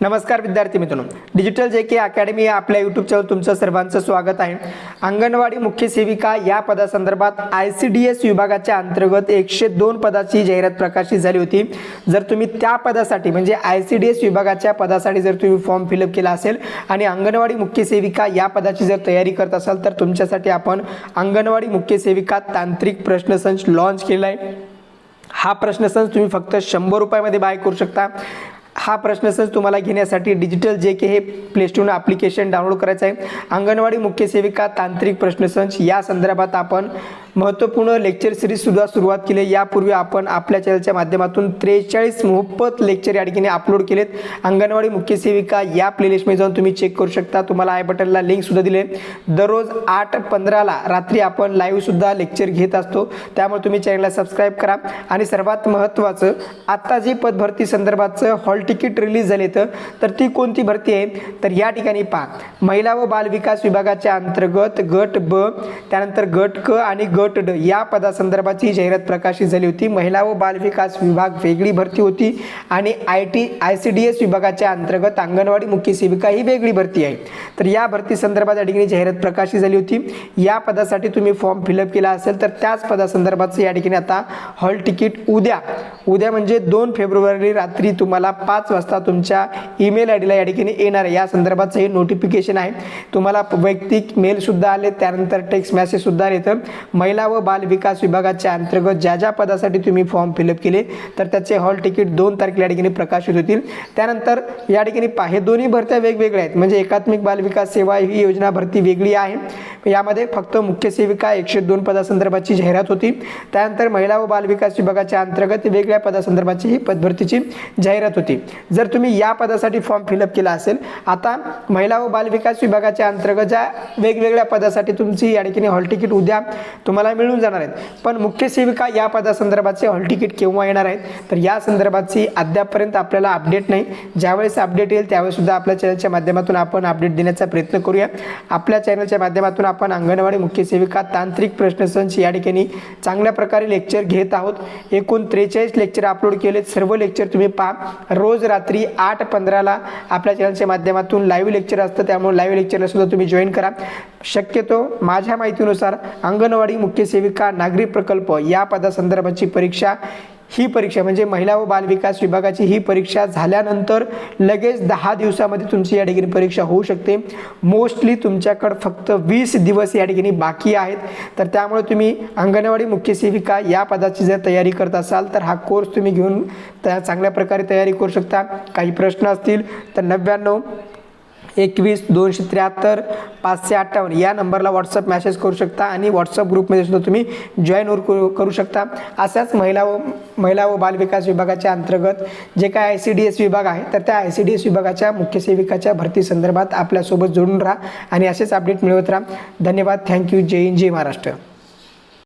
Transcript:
नमस्कार विद्यार्थी मित्रांनो. डिजिटल जे के अकॅडमी या आपल्या यूट्यूब चॅनल तुमचं सर्वांचं स्वागत आहे. अंगणवाडी मुख्य सेविका या पदासंदर्भात आय सी डी एस विभागाच्या अंतर्गत एकशे दोन पदाची जाहिरात प्रकाशित झाली होती. जर तुम्ही त्या पदासाठी म्हणजे आय सी डी एस विभागाच्या पदासाठी जर तुम्ही फॉर्म फिलअप केला असेल आणि अंगणवाडी मुख्य सेविका या पदाची जर तयारी करत असाल तर तुमच्यासाठी आपण अंगणवाडी मुख्य सेविका तांत्रिक प्रश्नसंच लॉन्च केला आहे हा प्रश्नसंच तुम्ही फक्त शंभर रुपयामध्ये बाय करू शकता. हा प्रश्नसंच तुम्हाला घेण्यासाठी डिजिटल जे के हे प्लेस्टोरनं ॲप्लिकेशन डाउनलोड करायचं आहे. अंगणवाडी मुख्य सेविका तांत्रिक प्रश्नसंच या संदर्भात आपण महत्त्वपूर्ण लेक्चर सिरीजसुद्धा सुरुवात केली आहे. यापूर्वी आपण आपल्या चॅनलच्या माध्यमातून त्रेचाळीस मोफत लेक्चर या ठिकाणी अपलोड केलेत. अंगणवाडी मुख्य सेविका या प्लेलिस्टमध्ये जाऊन तुम्ही चेक करू शकता. तुम्हाला आय बटनला लिंकसुद्धा दिले दररोज आठ पंधराला रात्री आपण लाईव्हसुद्धा लेक्चर घेत असतो. त्यामुळे तुम्ही चॅनलला सबस्क्राईब करा. आणि सर्वात महत्त्वाचं आत्ता जी पदभरती संदर्भाचं हॉल तिकीट रिलीज झाले तर तर ती कोणती भरती आहे? तर या ठिकाणी पहा. महिला व बाल विकास विभागाच्या अंतर्गत गट ब त्यानंतर गट क आणि गट ड या पदासंदर्भाची जाहिरात प्रकाशित झाली होती. महिला व बालविकास विभाग वेगळी भरती होती आणि I T I C D S विभागाच्या अंतर्गत अंगणवाडी मुख्य सेविका ही वेगळी भरती आहे. तर या भरती संदर्भात या ठिकाणी जाहिरात प्रकाशित झाली होती. या पदासाठी तुम्ही फॉर्म फिलअप केला असेल तर त्याच पदासंदर्भाचं या ठिकाणी आता हॉल तिकीट उद्या उद्या म्हणजे दोन फेब्रुवारी रात्री तुम्हाला पाच वाजता तुमच्या ईमेल आय डीला या ठिकाणी येणार आहे. या संदर्भाचं हे नोटिफिकेशन आहे. तुम्हाला वैयक्तिक मेलसुद्धा आले त्यानंतर टेक्स्ट मेसेजसुद्धा आले. तर महिला व बाल विकास विभागाच्या अंतर्गत ज्या ज्या पदासाठी तुम्ही फॉर्म फिलअप केले तर त्याचे हॉल तिकीट दोन तारखेला या ठिकाणी प्रकाशित होतील. त्यानंतर या ठिकाणी पहा हे दोन्ही भरत्या वेगवेगळ्या आहेत. म्हणजे एकात्मिक बाल विकास सेवा ही योजना भरती वेगळी आहे. यामध्ये फक्त मुख्य सेविका एकशे दोन पदासंदर्भाची जाहिरात होती. त्यानंतर महिला व बाल विकास विभागाच्या अंतर्गत वेगळ्या पदासंदर्भाची ही पदभरतीची जाहिरात होती. जर तुम्ही या पदासाठी फॉर्म फिलअप केला असेल आता महिला व बाल विकास विभागाच्या अंतर्गत ज्या वेगवेगळ्या पदासाठी तुमची या ठिकाणी हॉल तिकीट उद्या तुम्हाला मिळून जाणार आहेत. पण मुख्य सेविका या पदासंदर्भाचे हॉल तिकीट केव्हा येणार आहेत? तर या संदर्भाची अद्यापपर्यंत आपल्याला अपडेट नाही. ज्यावेळेस अपडेट येईल त्यावेळेसुद्धा आपल्या चॅनलच्या माध्यमातून आपण अपडेट देण्याचा प्रयत्न करूया. आपल्या चॅनलच्या माध्यमातून आपण अंगणवाडी मुख्य सेविका तांत्रिक प्रश्नसंच या ठिकाणी चांगल्या प्रकारे लेक्चर घेत आहोत. एकूण त्रेचाळीस लेक्चर अपलोड केलेत. सर्व लेक्चर तुम्ही पहा. रोज रात्री आठ पंधराला आपल्या चॅनलच्या माध्यमातून लाईव्ह लेक्चर असतं. त्यामुळे लाईव्ह लेक्चरला सुद्धा तुम्ही जॉईन करा. शक्यतो माझ्या माहितीनुसार अंगणवाडी मुख्य सेविका नागरी प्रकल्प या पदासंदर्भाची परीक्षा. ही परीक्षा म्हणजे महिला व बालविकास विभागाची ही परीक्षा झाल्यानंतर लगेच दहा दिवसामध्ये तुमची या ठिकाणी परीक्षा होऊ शकते. मोस्टली तुमच्याकडं फक्त वीस दिवस या ठिकाणी बाकी आहेत. तर त्यामुळे तुम्ही अंगणवाडी मुख्य सेविका या पदाची जर तयारी करत असाल तर हा कोर्स तुम्ही घेऊन त्या चांगल्या प्रकारे तयारी करू शकता. काही प्रश्न असतील तर नव्याण्णव एकवीस दोनशे त्र्याहत्तर पाचशे अठ्ठावन्न. या नंबरला व्हॉट्सअप मेसेज करू शकता आणि व्हॉट्सअप ग्रुपमध्ये सुद्धा तुम्ही जॉईन करू करू शकता. अशाच महिला व महिला व बालविकास विभागाच्या अंतर्गत जे काय आय सी डी एस विभाग आहे तर त्या आय सी डी एस विभागाच्या मुख्य सेविकाच्या भरती संदर्भात आपल्यासोबत जोडून राहा आणि असेच अपडेट मिळवत राहा. धन्यवाद. Thank you Jai Hind. Jai Maharashtra.